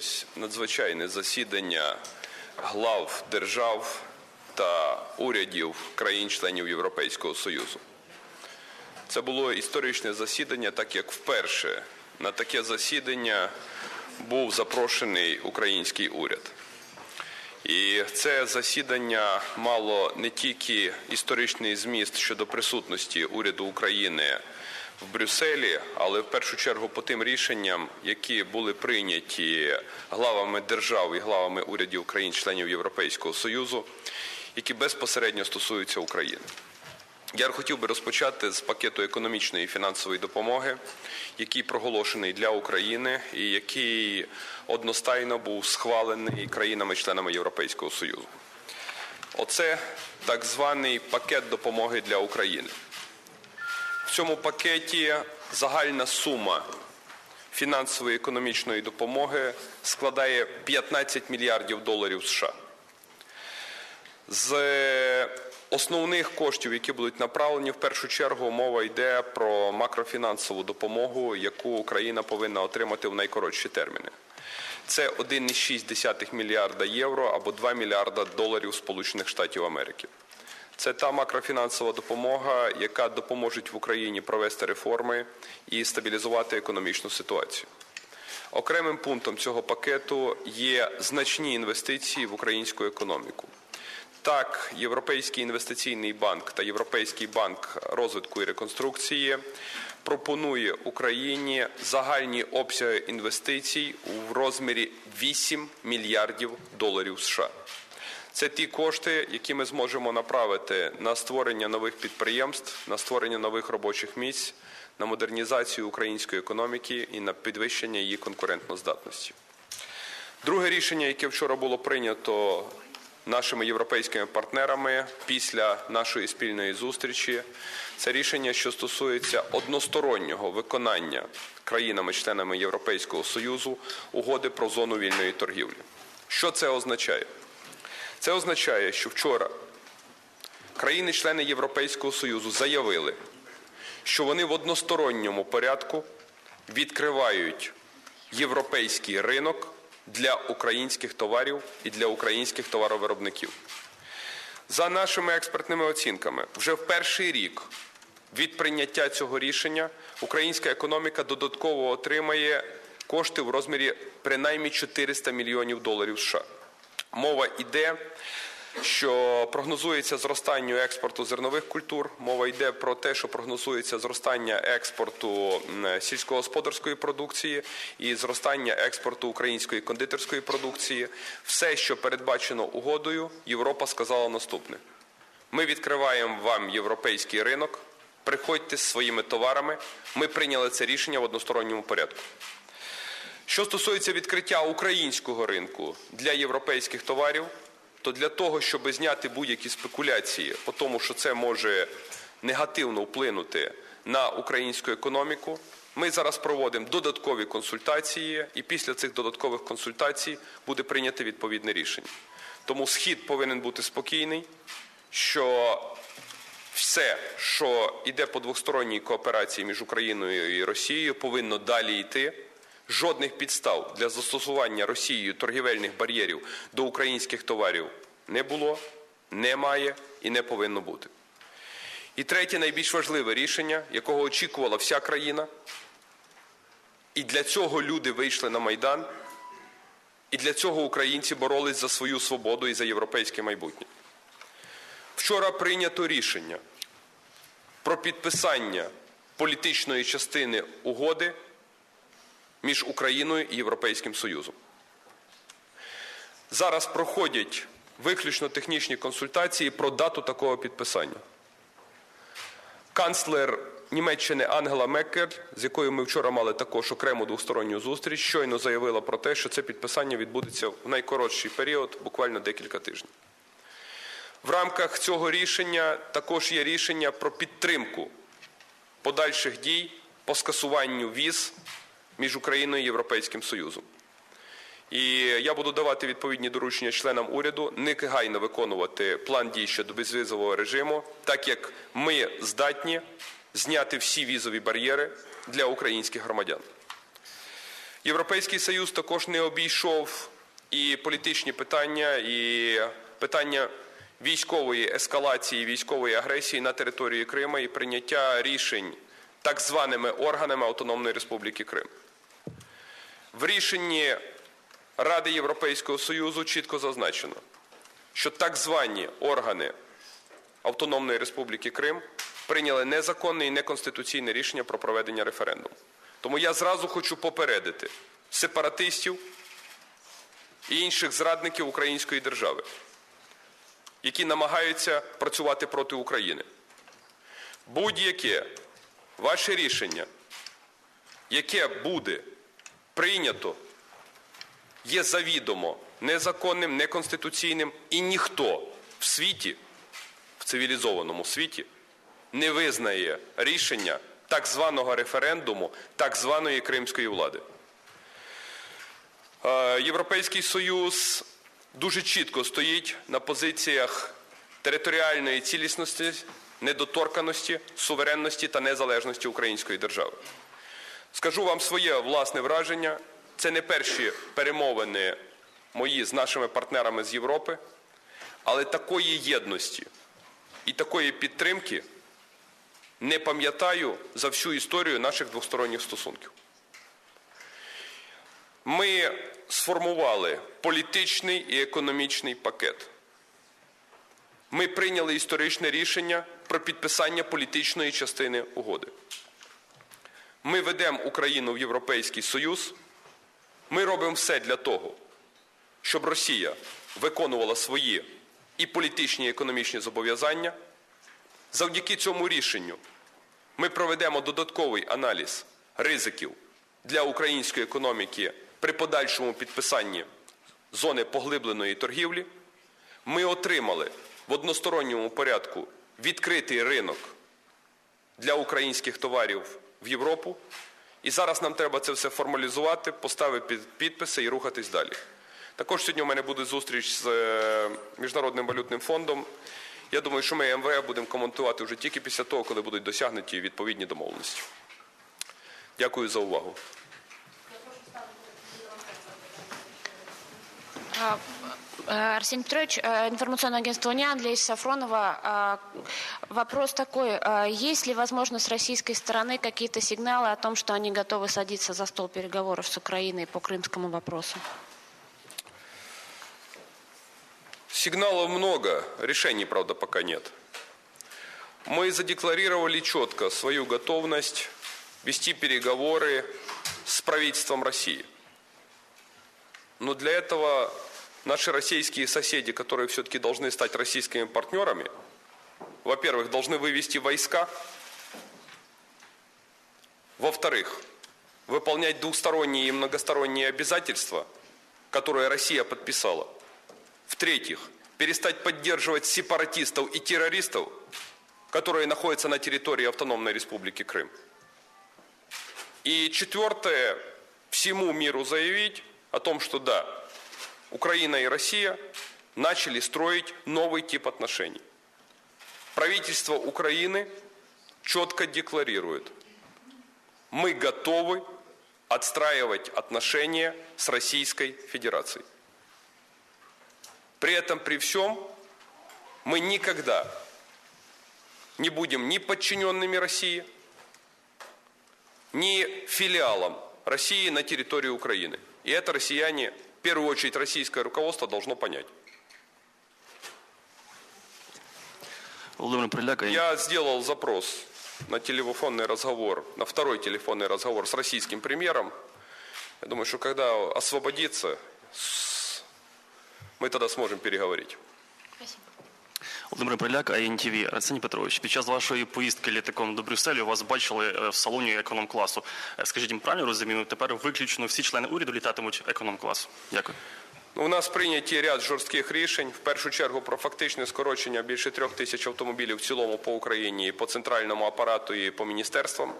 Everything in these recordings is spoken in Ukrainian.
відбулось надзвичайне засідання глав держав та урядів країн-членів Європейського Союзу. Це було історичне засідання, так як вперше на таке засідання був запрошений український уряд. І це засідання мало не тільки історичний зміст щодо присутності уряду України в Брюсселі, але в першу чергу по тим рішенням, які були прийняті главами держав і главами урядів країн-членів Європейського Союзу, які безпосередньо стосуються України. Я хотів би розпочати з пакету економічної і фінансової допомоги, який проголошений для України і який одностайно був схвалений країнами-членами Європейського Союзу. Оце так званий пакет допомоги для України. В цьому пакеті загальна сума фінансової економічної допомоги складає 15 мільярдів доларів США. З основних коштів, які будуть направлені, в першу чергу мова йде про макрофінансову допомогу, яку Україна повинна отримати в найкоротші терміни. Це 1,6 мільярда євро або 2 мільярда доларів Сполучених Штатів Америки. Це та макрофінансова допомога, яка допоможе в Україні провести реформи і стабілізувати економічну ситуацію. Окремим пунктом цього пакету є значні інвестиції в українську економіку. Так, Європейський інвестиційний банк та Європейський банк розвитку і реконструкції пропонує Україні загальні обсяги інвестицій в розмірі 8 мільярдів доларів США. Це ті кошти, які ми зможемо направити на створення нових підприємств, на створення нових робочих місць, на модернізацію української економіки і на підвищення її конкурентноздатності. Друге рішення, яке вчора було прийнято нашими європейськими партнерами після нашої спільної зустрічі, це рішення, що стосується одностороннього виконання країнами-членами Європейського союзу угоди про зону вільної торгівлі. Що це означає? Це означає, що вчора країни-члени Європейського Союзу заявили, що вони в односторонньому порядку відкривають європейський ринок для українських товарів і для українських товаровиробників. За нашими експертними оцінками, вже в перший рік від прийняття цього рішення українська економіка додатково отримає кошти в розмірі принаймні 400 мільйонів доларів США. Мова йде, що прогнозується зростання експорту зернових культур. Мова йде про те, що прогнозується зростання експорту сільськогосподарської продукції і зростання експорту української кондитерської продукції. Все, що передбачено угодою, Європа сказала наступне: ми відкриваємо вам європейський ринок. Приходьте з своїми товарами. Ми прийняли це рішення в односторонньому порядку. Що стосується відкриття українського ринку для європейських товарів, то для того, щоб зняти будь-які спекуляції по тому, що це може негативно вплинути на українську економіку, ми зараз проводимо додаткові консультації, і після цих додаткових консультацій буде прийнято відповідне рішення. Тому схід повинен бути спокійний, що все, що йде по двосторонній кооперації між Україною і Росією, повинно далі йти. Жодних підстав для застосування Росією торгівельних бар'єрів до українських товарів не було, немає і не повинно бути. І третє, найбільш важливе рішення, якого очікувала вся країна, і для цього люди вийшли на Майдан, і для цього українці боролись за свою свободу і за європейське майбутнє. Вчора прийнято рішення про підписання політичної частини угоди між Україною і Європейським Союзом. Зараз проходять виключно технічні консультації про дату такого підписання. Канцлер Німеччини Ангела Меккер, з якою ми вчора мали також окрему двосторонню зустріч, щойно заявила про те, що це підписання відбудеться в найкоротший період, буквально декілька тижнів. В рамках цього рішення також є рішення про підтримку подальших дій по скасуванню віз між Україною і Європейським Союзом. І я буду давати відповідні доручення членам уряду негайно виконувати план дій щодо безвізового режиму, так як ми здатні зняти всі візові бар'єри для українських громадян. Європейський Союз також не обійшов і політичні питання, і питання військової ескалації, військової агресії на території Криму і прийняття рішень так званими органами Автономної Республіки Крим. В рішенні Ради Європейського Союзу чітко зазначено, що так звані органи Автономної Республіки Крим прийняли незаконне і неконституційне рішення про проведення референдуму. Тому я зразу хочу попередити сепаратистів і інших зрадників української держави, які намагаються працювати проти України. Будь-яке ваше рішення, яке буде прийнято, є завідомо незаконним, неконституційним, і ніхто в світі, в цивілізованому світі, не визнає рішення так званого референдуму так званої кримської влади. Е, Європейський Союз дуже чітко стоїть на позиціях територіальної цілісності, недоторканості, суверенності та незалежності української держави. Скажу вам своє власне враження. Це не перші перемовини мої з нашими партнерами з Європи, але такої єдності і такої підтримки не пам'ятаю за всю історію наших двосторонніх стосунків. Ми сформували політичний і економічний пакет. Ми прийняли історичне рішення про підписання політичної частини угоди. Ми ведемо Україну в Європейський Союз. Ми робимо все для того, щоб Росія виконувала свої і політичні, і економічні зобов'язання. Завдяки цьому рішенню ми проведемо додатковий аналіз ризиків для української економіки при подальшому підписанні зони поглибленої торгівлі. Ми отримали в односторонньому порядку відкритий ринок для українських товарів в Європу. І зараз нам треба це все формалізувати, поставити підписи і рухатись далі. Також сьогодні у мене буде зустріч з е, Міжнародним валютним фондом. Я думаю, що ми МВФ будемо коментувати вже тільки після того, коли будуть досягнуті відповідні домовленості. Дякую за увагу. Э, Арсений Петрович, э, информационное агентство «Униан» для Сафронова. А, Вопрос такой, а, есть ли возможность с российской стороны какие-то сигналы о том, что они готовы садиться за стол переговоров с Украиной по крымскому вопросу? Сигналов много, решений, правда, пока нет. Мы задекларировали четко свою готовность вести переговоры с правительством России. Но для этого наши российские соседи, которые все-таки должны стать российскими партнерами, во-первых, должны вывести войска, во-вторых, выполнять двусторонние и многосторонние обязательства, которые Россия подписала – в-третьих, перестать поддерживать сепаратистов и террористов, которые находятся на территории Автономной Республики Крым. И четвертое, всему миру заявить о том, что да, Украина и Россия начали строить новый тип отношений. Правительство Украины четко декларирует, мы готовы отстраивать отношения с Российской Федерацией. При этом, при всем, мы никогда не будем ни подчиненными России, ни филиалом России на территории Украины. И это россияне, в первую очередь российское руководство, должно понять. Приляк, Я сделал запрос на телефонный разговор, на второй телефонный разговор с российским премьером. Я думаю, что когда освободится, мы тогда сможем переговорить. Володимир Приляк, АНТВ. Арсеній Петрович, під час вашої поїздки літаком до Брюсселю вас бачили е, в салоні економ-класу. Е, Скажіть, правильно розумію, тепер виключно всі члени уряду літатимуть економ-класу. Дякую. Ну, У нас прийняті ряд жорстких рішень. В першу чергу про фактичне скорочення більше трьох тисяч автомобілів в цілому по Україні, по центральному апарату і по міністерствам.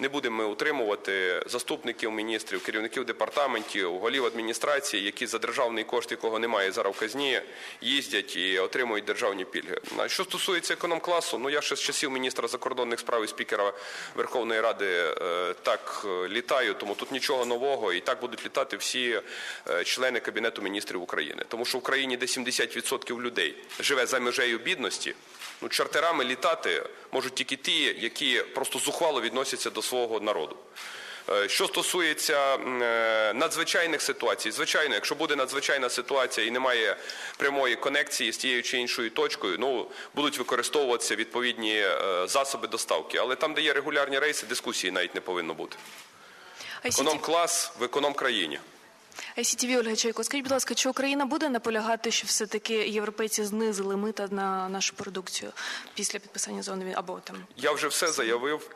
Не будемо ми утримувати заступників міністрів, керівників департаментів, голів адміністрації, які за державний кошт, якого немає зараз в казні, їздять і отримують державні пільги. Що стосується економ-класу, ну я ще з часів міністра закордонних справ і спікера Верховної Ради е, так е, літаю, тому тут нічого нового, і так будуть літати всі е, члени Кабінету міністрів України. Тому що в Україні, де 70% людей живе за межею бідності, ну чартерами літати можуть тільки ті, які просто зухвало відносяться до свого народу. Е, Що стосується е, надзвичайних ситуацій, звичайно, якщо буде надзвичайна ситуація і немає прямої конекції з тією чи іншою точкою, ну будуть використовуватися відповідні е, засоби доставки. Але там, де є регулярні рейси, дискусії навіть не повинно бути. Економ-клас в економ-країні. ICTV Ольга Чайко, скажіть, будь ласка, чи Україна буде наполягати, що все-таки європейці знизили мита на нашу продукцію після підписання зони або там Я вже все заявив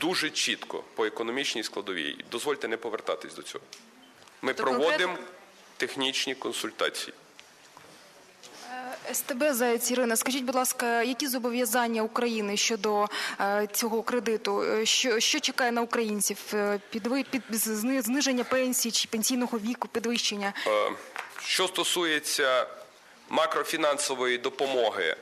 дуже чітко по економічній складовій. Дозвольте не повертатись до цього. Ми То проводимо конкретно? технічні консультації. СТБ Заєць Ірина, скажіть, будь ласка, які зобов'язання України щодо е, цього кредиту? Е, Що, що чекає на українців? Е, Підви, під, зниження пенсій чи пенсійного віку, підвищення? Що стосується макрофінансової допомоги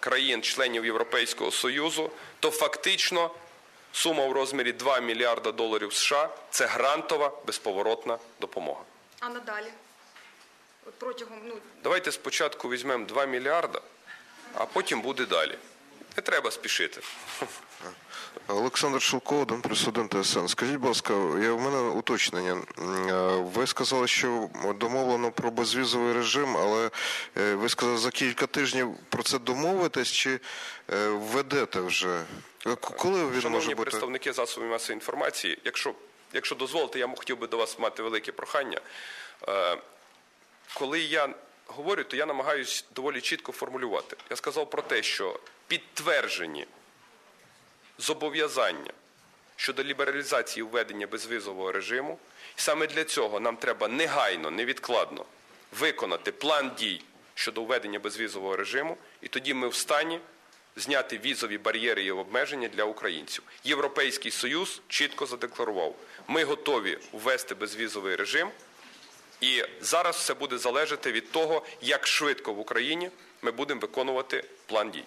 країн-членів Європейського Союзу, то фактично сума в розмірі 2 мільярда доларів США це грантова безповоротна допомога. А надалі? От протягом ну Давайте спочатку візьмемо 2 мільярда, а потім буде далі. Не треба спішити. Олександр Шилко, один плюс один ТСН. Скажіть, будь ласка, я в мене уточнення. Е, Ви сказали, що домовлено про безвізовий режим, але е, ви сказали за кілька тижнів про це домовитесь чи введете вже? Е, Коли він Шановні може бути? представники засобів масової інформації, якщо, якщо дозволите, я хотів би до вас мати велике прохання. Коли я говорю, то я намагаюся доволі чітко формулювати. Я сказав про те, що підтверджені зобов'язання щодо лібералізації введення безвізового режиму, і саме для цього нам треба негайно, невідкладно виконати план дій щодо введення безвізового режиму, і тоді ми в стані зняти візові бар'єри і обмеження для українців. Європейський Союз чітко задекларував, ми готові ввести безвізовий режим, і зараз все буде залежати від того, як швидко в Україні ми будемо виконувати план дій.